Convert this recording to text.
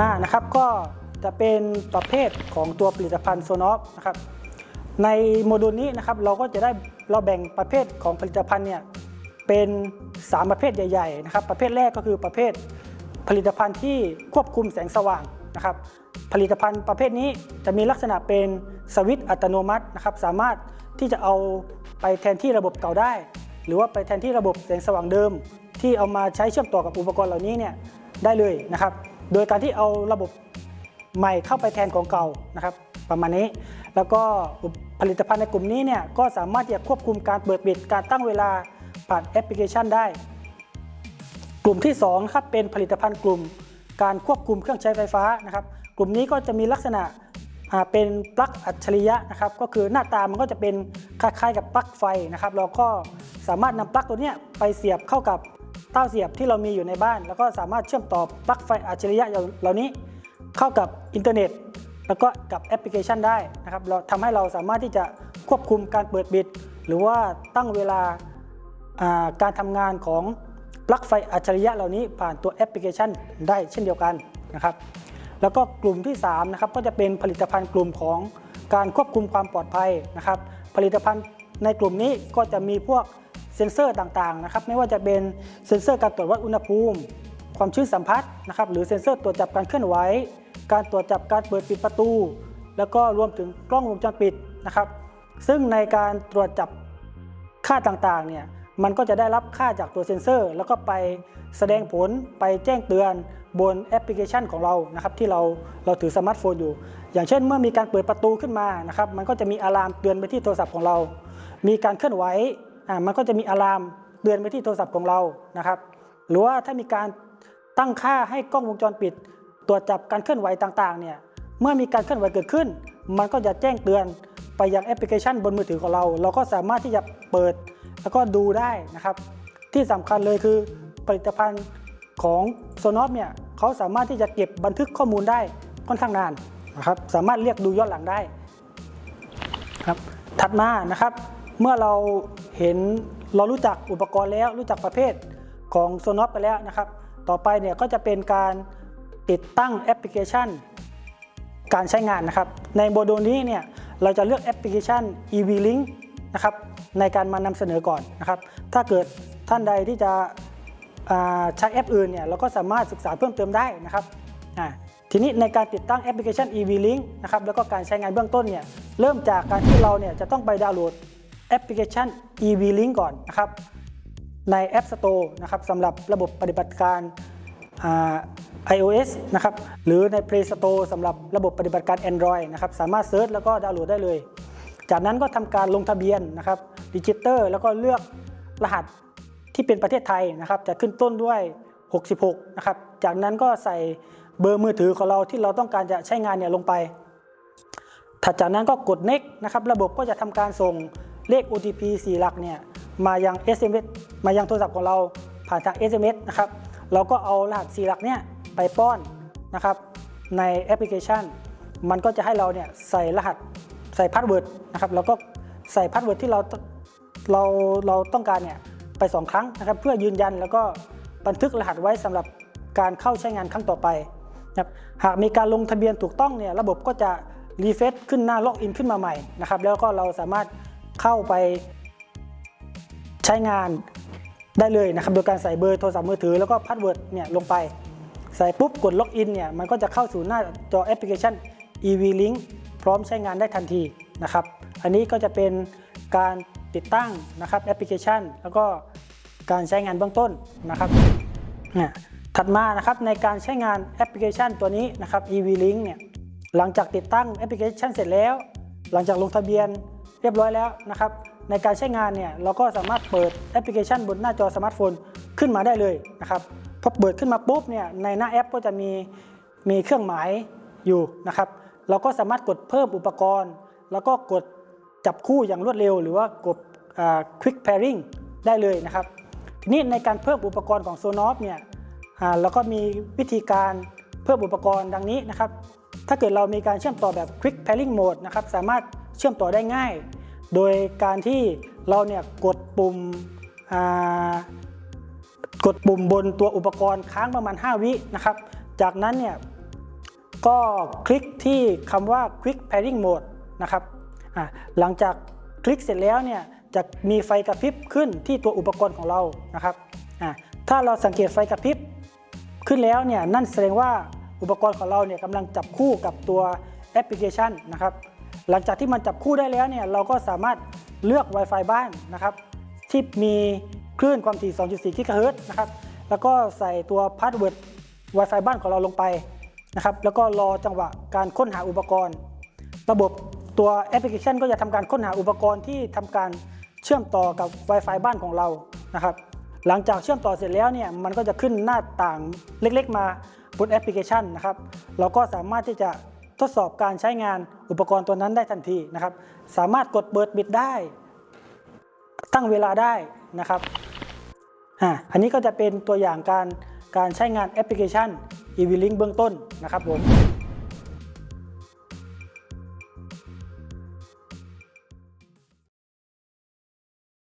มานะครับ ก็จะเป็นประเภทของตัวผลิตภัณฑ์โซนอฟนะครับในโมดูลนี้นะครับเราก็จะได้เราแบ่งประเภทของผลิตภัณฑ์เนี่ยเป็น 3 ประเภทใหญ่ๆนะครับประเภทแรกก็คือประเภทผลิตภัณฑ์ที่ควบคุมแสงสว่างนะครับ ผลิตภัณฑ์ประเภทนี้จะมีลักษณะเป็นสวิตช์อัตโนมัตินะครับ สามารถที่จะเอาไปแทนที่ระบบเก่าได้ หรือว่าไปแทนที่ระบบแสงสว่างเดิม ที่เอามาใช้เชื่อมต่อกับอุปกรณ์เหล่านี้เนี่ยได้เลยนะครับ โดยการที่เอาระบบใหม่เข้าไปแทนของเก่านะครับ ประมาณนี้ แล้วก็ผลิตภัณฑ์ในกลุ่มนี้เนี่ยก็สามารถที่จะควบคุมการเปิดปิดการตั้งเวลาผ่านแอปพลิเคชันได้ กลุ่มที่2ครับเป็นผลิตภัณฑ์กลุ่ม การควบคุมเครื่องใช้ไฟฟ้านะครับ กลุ่มนี้ก็จะมีลักษณะเป็นปลั๊กอัจฉริยะนะครับ ก็คือหน้าตามันก็จะเป็นคล้ายๆกับปลั๊กไฟนะครับ เราก็สามารถนำปลั๊กตัวนี้ไปเสียบเข้ากับ เต้าเสียบที่เรามีอยู่ในบ้าน แล้วก็สามารถเชื่อมต่อปลั๊กไฟอัจฉริยะเหล่านี้ เข้ากับอินเทอร์เน็ต แล้วก็กับแอปพลิเคชันได้นะครับเราทำให้เราสามารถที่จะควบคุมการเปิดปิด หรือว่าตั้งเวลาอ่าการทำงานของปลั๊กไฟอัจฉริยะเหล่านี้ผ่านตัวแอปพลิเคชันได้เช่นเดียวกันนะครับ แล้วก็กลุ่มที่3นะครับก็จะเป็นผลิตภัณฑ์กลุ่มของการควบคุมความปลอดภัยนะครับ ผลิตภัณฑ์ในกลุ่มนี้ก็จะมีพวก เซ็นเซอร์ต่างๆนะครับไม่ว่าจะเป็นเซ็นเซอร์การตรวจวัดอุณหภูมิ ความชื้นสัมผัสนะครับหรือเซ็นเซอร์ตรวจจับการเคลื่อนไหว การตรวจจับการเปิดปิดประตู แล้วก็รวมถึงกล้องวงจรปิดนะครับซึ่งในการตรวจจับค่าต่างๆเนี่ยมันก็จะได้รับค่าจากตัวเซ็นเซอร์ แล้วก็ไปแสดงผลไปแจ้งเตือนบนแอปพลิเคชันของเรานะครับที่เราเราถือสมาร์ทโฟนอยู่ อย่างเช่นเมื่อมีการเปิดประตูขึ้นมานะครับมันก็จะมีอะลามเตือนไปที่โทรศัพท์ของเรา มีการเคลื่อนไหว มันก็จะมีอะลามเตือนไปที่โทรศัพท์ของเรานะครับ หรือว่าถ้ามีการตั้งค่าให้กล้องวงจรปิด ตรวจจับการเคลื่อนไหวต่างๆเนี่ยเมื่อมีการเคลื่อนไหวเกิดขึ้น มันก็จะแจ้งเตือนไปยังแอปพลิเคชันบนมือถือของเรา เราก็สามารถที่จะเปิดแล้วก็ดูได้นะครับ ที่สำคัญเลยคือผลิตภัณฑ์ของโซนอฟเนี่ยเขาสามารถที่จะเก็บบันทึกข้อมูลได้ค่อนข้างนานนะครับ สามารถเรียกดูย้อนหลังได้ครับ ถัดมานะครับ เมื่อเราเห็นเรารู้จักอุปกรณ์แล้วรู้จักประเภทของโซนอฟไปแล้วนะครับ ต่อไปเนี่ยก็จะเป็นการติดตั้งแอปพลิเคชัน การใช้งานนะครับ ในโมดูลนี้เนี่ยเราจะเลือกแอปพลิเคชัน EV-Link นะครับในการมานำเสนอก่อนนะครับ ถ้าเกิดท่านใดที่จะใช้แอปอื่นเนี่ยเราก็สามารถศึกษาเพิ่มเติมได้นะครับทีนี้ในการติดตั้งแอปพลิเคชัน EV-Link นะครับแล้วก็การใช้งานเบื้องต้นเนี่ยเริ่มจากการที่เราเนี่ยจะต้องไปดาวน์โหลด แอปพลิเคชัน EV-Link ก่อนนะครับใน App Store นะครับสำหรับระบบปฏิบัติการ iOS นะครับหรือใน Play Store สำหรับระบบปฏิบัติการ Android นะครับสามารถเซิร์ชแล้วก็ดาวน์โหลดได้เลย จากนั้นก็ทำการลงทะเบียนนะครับดิจิเตอร์ แล้วก็เลือกรหัสที่เป็นประเทศไทยนะครับจะขึ้นต้นด้วย 66 นะครับ จากนั้นก็ใส่เบอร์มือถือของเราที่เราต้องการจะใช้งานเนี่ยลงไปถัดจากนั้นก็กด next นะครับระบบก็จะทำการส่ง เลข OTP 4 หลักเนี่ยมายัง SMS มายังโทรศัพท์ของเราผ่านทาง SMS นะครับเราก็เอารหัส 4 หลักเนี่ยไปป้อนนะครับในแอปพลิเคชัน มันก็จะให้เราเนี่ยใส่รหัสใส่พาสเวิร์ดนะครับแล้วก็ใส่พาสเวิร์ดที่เราเราเราต้องการเนี่ยไป 2 ครั้งนะครับเพื่อยืนยันแล้วก็บันทึกรหัสไว้สำหรับการเข้าใช้งานครั้งต่อไปนะครับหากมีการลงทะเบียนถูกต้องเนี่ยระบบก็จะรีเฟซขึ้นหน้าล็อกอินขึ้นมาใหม่นะครับแล้วก็เราสามารถ เข้าไปใช้งานได้เลยนะครับ โดยการใส่เบอร์โทรศัพท์มือถือแล้วก็พาสเวิร์ดเนี่ยลงไป ใส่ปุ๊บกดล็อกอินเนี่ยมันก็จะเข้าสู่หน้าจอแอปพลิเคชัน EV-Link พร้อมใช้งานได้ทันทีนะครับ อันนี้ก็จะเป็นการติดตั้งนะครับแอปพลิเคชัน แล้วก็การใช้งานเบื้องต้นนะครับเนี่ยถัดมานะครับในการใช้งานแอปพลิเคชันตัวนี้นะครับ EV-Link เนี่ยหลังจากติดตั้งแอปพลิเคชันเสร็จแล้ว หลังจากลงทะเบียน เรียบร้อยแล้วนะครับ ในการใช้งานเนี่ยเราก็สามารถเปิดแอปพลิเคชันบนหน้าจอสมาร์ทโฟนขึ้นมาได้เลยนะครับพอเปิดขึ้นมาปุ๊บเนี่ยในหน้าแอปก็จะมีมีเครื่องหมายอยู่นะครับ เราก็สามารถกดเพิ่มอุปกรณ์ แล้วก็กดจับคู่อย่างรวดเร็ว หรือว่ากด quick pairing ได้เลยนะครับ ทีนี้ในการเพิ่มอุปกรณ์ของ Sonos เนี่ยเราก็มีวิธีการเพิ่มอุปกรณ์ดังนี้นะครับ ถ้าเกิดเรามีการเชื่อมต่อแบบ quick pairing mode นะครับสามารถเชื่อมต่อได้ง่าย โดยการที่เราเนี่ยกดปุ่มกดปุ่มบนตัวอุปกรณ์ค้างประมาณ 5 วินะครับ จากนั้นเนี่ยก็คลิกที่คำว่า Quick Pairing Mode นะครับหลังจากคลิกเสร็จแล้วเนี่ยจะมีไฟกระพริบขึ้นที่ตัวอุปกรณ์ของเรานะครับถ้าเราสังเกตไฟกระพริบขึ้นแล้วเนี่ยนั่นแสดงว่า อุปกรณ์ของเราเนี่ยกำลังจับคู่กับตัวแอปพลิเคชันนะครับ หลังจากที่มันจับคู่ได้แล้วเนี่ยเราก็สามารถเลือก Wi-Fi บ้านนะครับที่มีคลื่นความถี่ 2.4 กิกะเฮิรตซ์นะครับ แล้วก็ใส่ตัวพาสเวิร์ด Wi-Fi บ้านของเราลงไปนะครับ แล้วก็รอจังหวะการค้นหาอุปกรณ์ ระบบตัวแอปพลิเคชันก็จะทำการค้นหาอุปกรณ์ที่ทำการเชื่อมต่อกับ Wi-Fi บ้านของเรานะครับ หลังจากเชื่อมต่อเสร็จแล้วเนี่ย มันก็จะขึ้นหน้าต่างเล็กๆมา บนแอปพลิเคชันนะครับ เราก็สามารถที่จะทดสอบการใช้งานอุปกรณ์ตัวนั้นได้ทันทีนะครับ สามารถกดเปิดปิดได้ ตั้งเวลาได้นะครับอ่าอันนี้ก็จะเป็นตัวอย่างการการใช้งานแอปพลิเคชัน e v link เบื้องต้นนะครับผม